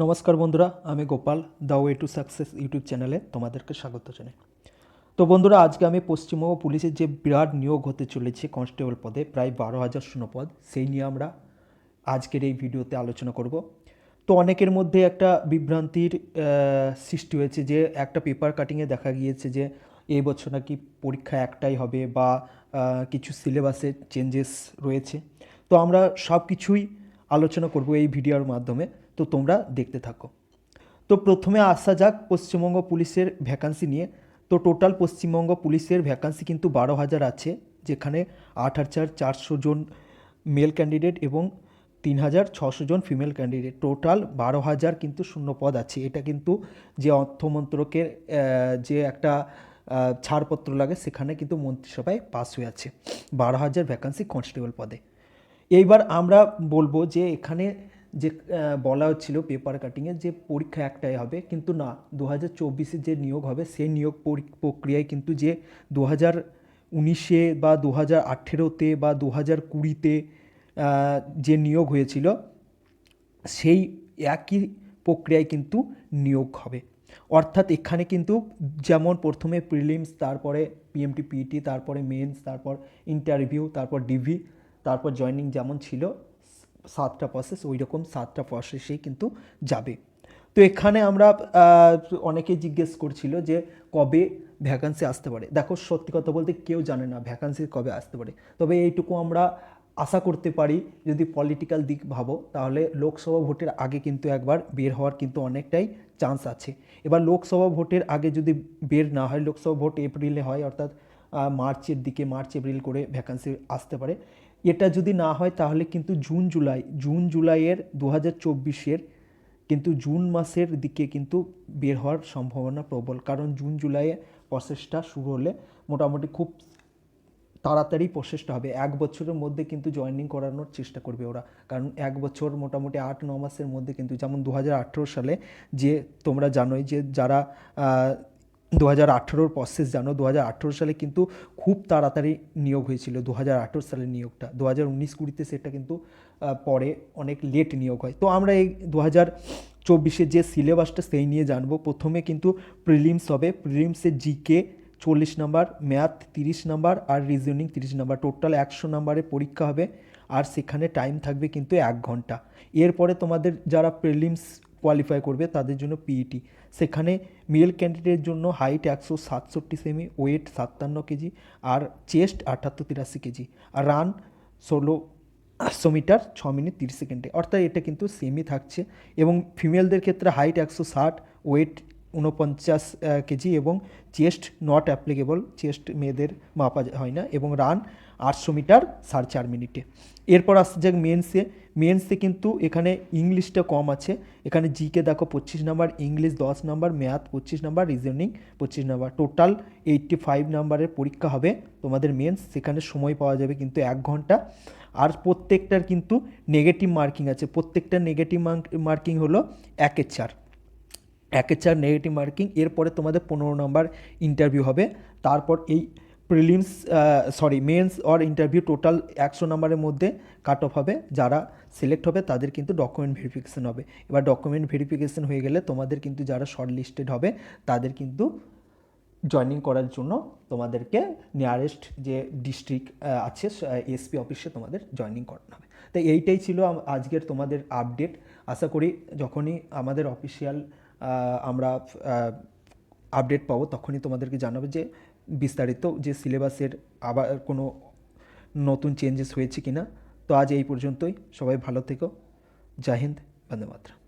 নমস্কার বন্ধুরা, আমি Gopal the way to success YouTube চ্যানেলে তোমাদেরকে স্বাগত জানাই। তো বন্ধুরা, আজকে আমি পশ্চিমবঙ্গ পুলিশের যে বিরাট নিয়োগ হতে চলেছে কনস্টেবল পদে, প্রায় বারো হাজার শূন্যপদ সেই নিয়ে আমরা আজকের এই ভিডিওতে আলোচনা করব। তো অনেকের মধ্যে একটা বিভ্রান্তির সৃষ্টি হয়েছে যে, একটা পেপার কাটিংয়ে দেখা গিয়েছে যে এই বছর নাকি পরীক্ষা একটাই হবে বা কিছু সিলেবাসে চেঞ্জেস রয়েছে। তো আমরা সব কিছুই আলোচনা করব এই ভিডিওর মাধ্যমে। তো তোমরা দেখতে থাকো। তো প্রথমে আসা যাক পশ্চিমবঙ্গ পুলিশের ভ্যাকান্সি নিয়ে। তো টোটাল পশ্চিমবঙ্গ পুলিশের ভ্যাকান্সি কিন্তু বারো হাজার আছে, যেখানে আট হাজার চারশো জন মেল ক্যান্ডিডেট এবং তিন হাজার ছশো জন ফিমেল ক্যান্ডিডেট টোটাল বারো হাজার কিন্তু শূন্য পদ আছে। এটা কিন্তু যে অর্থমন্ত্রকের যে একটা ছাড়পত্র লাগে, সেখানে কিন্তু মন্ত্রিসভায় পাস হয়ে আছে। বারো হাজার ভ্যাকান্সি কনস্টেবল পদে। এইবার আমরা বলব যে এখানে যে বলা হচ্ছিল পেপার কাটিংয়ে যে পরীক্ষা একটাই হবে, কিন্তু না দু হাজার চব্বিশে যে নিয়োগ হবে, সেই নিয়োগ পরি- প্রক্রিয়ায় কিন্তু যে দু হাজার উনিশে বা দু হাজার আঠেরোতে বা দু হাজার কুড়িতে যে নিয়োগ হয়েছিল, সেই একই প্রক্রিয়ায় কিন্তু নিয়োগ হবে। অর্থাৎ এখানে কিন্তু যেমন প্রথমে প্রিলিমস তারপরে পিএমটি পিইটি তারপরে মেন্স তারপর ইন্টারভিউ তারপর ডিভি তারপর জয়েনিং যেমন ছিল সাতটা প্রসেস ওই রকম সাতটা প্রসেসেই কিন্তু যাবে। তো এখানে আমরা অনেকে জিজ্ঞেস করছিল যে কবে ভ্যাকান্সি আসতে পারে। দেখো, সত্যি কথা বলতে কেউ জানে না ভ্যাকান্সি কবে আসতে পারে। তবে এইটুকু আমরা আশা করতে পারি, যদি পলিটিক্যাল দিক ভাবো, তাহলে লোকসভা ভোটের আগে কিন্তু একবার বের হওয়ার কিন্তু অনেকটাই চান্স আছে। এবার লোকসভা ভোটের আগে যদি বের না হয়, লোকসভা ভোট এপ্রিলে হয়, অর্থাৎ মার্চের দিকে, মার্চ এপ্রিল করে ভ্যাকান্সি আসতে পারে। এটা যদি না হয়, তাহলে কিন্তু জুন, জুলাই, জুন, জুলাইয়ের দু হাজার চব্বিশের কিন্তু জুন মাসের দিকে কিন্তু বের হওয়ার সম্ভাবনা প্রবল। কারণ জুন, জুলাইয়ে প্রসেসটা শুরু হলে মোটামুটি খুব তাড়াতাড়ি প্রসেসটা হবে। এক বছরের মধ্যে কিন্তু জয়েনিং করানোর চেষ্টা করবে ওরা। কারণ এক বছর মোটামুটি আট, ন মাসের মধ্যে কিন্তু, যেমন দু হাজার আঠেরো সালে যে তোমরা জানোই যে যারা দু হাজার আঠেরোর প্রসেস জানো, দু হাজার আঠেরো সালে কিন্তু খুব তাড়াতাড়ি নিয়োগ হয়েছিল, দু হাজার আঠেরো সালের নিয়োগটা। দু হাজার উনিশ কুড়িতে সেটা কিন্তু পরে অনেক লেট নিয়োগ হয়। তো আমরা এই দু হাজার চব্বিশের যে সিলেবাসটা সেই নিয়ে জানব। প্রথমে কিন্তু প্রিলিমস হবে। প্রিলিমসের জিকে চল্লিশ নাম্বার ম্যাথ তিরিশ নাম্বার আর রিজনিং তিরিশ নাম্বার। টোটাল একশো নাম্বারের পরীক্ষা হবে। আর সেখানে টাইম থাকবে কিন্তু এক ঘণ্টা। এরপরে তোমাদের যারা প্রিলিমস কোয়ালিফাই করবে তাদের জন্য পিইটি সেখানে মেল ক্যান্ডিডেটের জন্য হাইট একশো সাতষট্টি সেমি ওয়েট সাতান্ন কেজি আর চেস্ট আটাত্তর তিরাশি কেজি। আর রান ষোলো আটশো মিটার ছ মিনিট তিরিশ সেকেন্ডে। অর্থাৎ এটা কিন্তু সেমই থাকছে এবং ফিমেলদের ক্ষেত্রে হাইট একশো ষাট ওয়েট উনপঞ্চাশ কেজি এবং চেস্ট নট অ্যাপ্লিকেবল চেস্ট মেয়েদের মাপা হয় না এবং রান আটশো মিটার সাড়ে চার মিনিটে। এরপর আসছে যাক মেন্সে মেন্সে কিন্তু এখানে ইংলিশটা কম আছে। এখানে জিকে দেখো পঁচিশ নাম্বার ইংলিশ দশ নাম্বার ম্যাথ পঁচিশ নাম্বার রিজনিং পঁচিশ নাম্বার। টোটাল এইটটি ফাইভ নাম্বারের পরীক্ষা হবে তোমাদের মেন্স সেখানে সময় পাওয়া যাবে কিন্তু এক ঘণ্টা। আর প্রত্যেকটার কিন্তু নেগেটিভ মার্কিং আছে। প্রত্যেকটা নেগেটিভ মার্কিং হলো একের চার। একের চার নেগেটিভ মার্কিং এরপরে তোমাদের পনেরো নম্বর ইন্টারভিউ হবে। তারপর এই prelims sorry mains or interview total একশো নম্বরের মধ্যে কাট অফ হবে। যারা সিলেক্ট হবে, তাদের কিন্তু ডকুমেন্ট ভেরিফিকেশন হবে। এবার ডকুমেন্ট ভেরিফিকেশন হয়ে গেলে তোমাদের কিন্তু যারা শর্ট লিস্টেড হবে, তাদের কিন্তু জয়েনিং করার জন্য তোমাদেরকে নিয়ারেস্ট যে ডিস্ট্রিক্ট আছে এসপি অফিসে তোমাদের জয়েনিং করানো হবে। তো এইটাই ছিল আজকের তোমাদের আপডেট আশা করি যখনই আমাদের অফিসিয়াল আমরা আপডেট পাবো, তখনই তোমাদেরকে জানাব যে বিস্তারিত যে সিলেবাসের আবার কোনো নতুন চেঞ্জেস হয়েছে কিনা। তো আজ এই পর্যন্তই। সবাই ভালো থেকো। জয় হিন্দ। বন্দে মাতরম।